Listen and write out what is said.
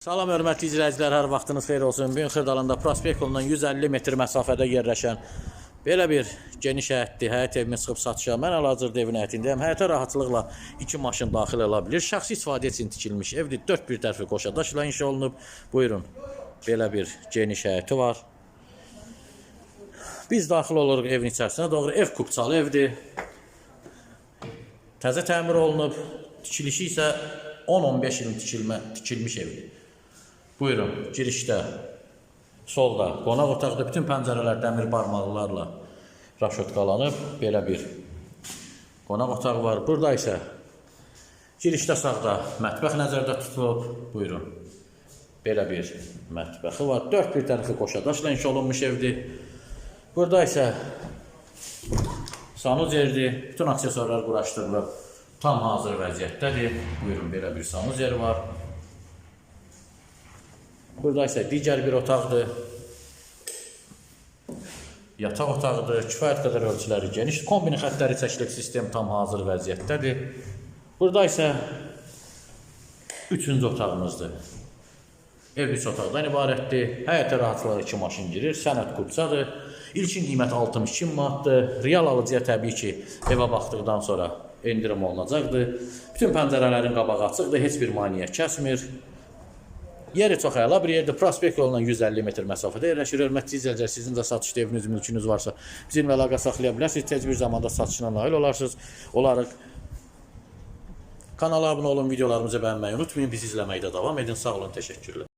Salam hörmətli izləyicilər, hər vaxtınız xeyir olsun. Bu gün Xırdalanda prospekt yolundan 150 metr məsafədə yerləşən belə bir geniş həyətli həyət evimiz çıxıb satışa. Mən hal-hazırda evin həyətindəyəm. Həyətə rahatlıqla iki maşın daxil ola bilir. Şəxsi istifadə üçün tikilmiş evdir. 4 bir tərəfi qoşa daşla inşa olunub. Buyurun. Belə bir geniş həyəti var. Biz daxil oluruq evin içərisinə doğru. Ev kubçalı evdir. Təzə təmir olunub. Tikilişi isə 10-15 ilin tikilmə, tikilmiş evdir. Buyurun, girişdə, solda qonaq otaqda bütün pəncərələr dəmir barmaqlarla raşotqalanıb. Belə bir qonaq otağı var. Burada isə girişdə sağda mətbəx nəzərdə tutulub. Buyurun. Belə bir mətbəxi var. Dörd bir tərəfi qoşadaşla inşa olunmuş evdir. Burada isə sanuz yerdir. Bütün aksesuarlar quraşdırılıb. Tam hazır vəziyyətdədir. Buyurun, belə bir sanuz yeri var. Burada isə digər bir otaqdır. Yataq otağıdır. Kifayət qədər ölçüləri geniş. Kombin xəttləri çəkilib sistem tam hazır vəziyyətdədir. Burada isə üçüncü otağımızdır. Ev üç otaqdan ibarətdir. Həyətə rahatlıqla iki maşın girir. Sənəd kupçadır. İlkin qiyməti 62 manatdır. Real alıcıya təbii ki, evə baxdıqdan sonra endirim olunacaqdır. Bütün pəncərələrin qabağı açıqdır. Heç bir maneə kəsmir. Yeri çox əla bir yerdir. Prospekt yolundan 150 metr məsafədə yerləşir. Hörmətli izləyicilər, sizin də satışda eviniz, mülkünüz varsa, bizimlə əlaqə saxlaya bilərsiniz. Tez bir zamanda satışına nail olarsınız. Olarıq kanala abunə olun, videolarımızı bəyənməyi unutmayın. Bizi izləməkdə davam edin. Sağ olun, təşəkkürlər.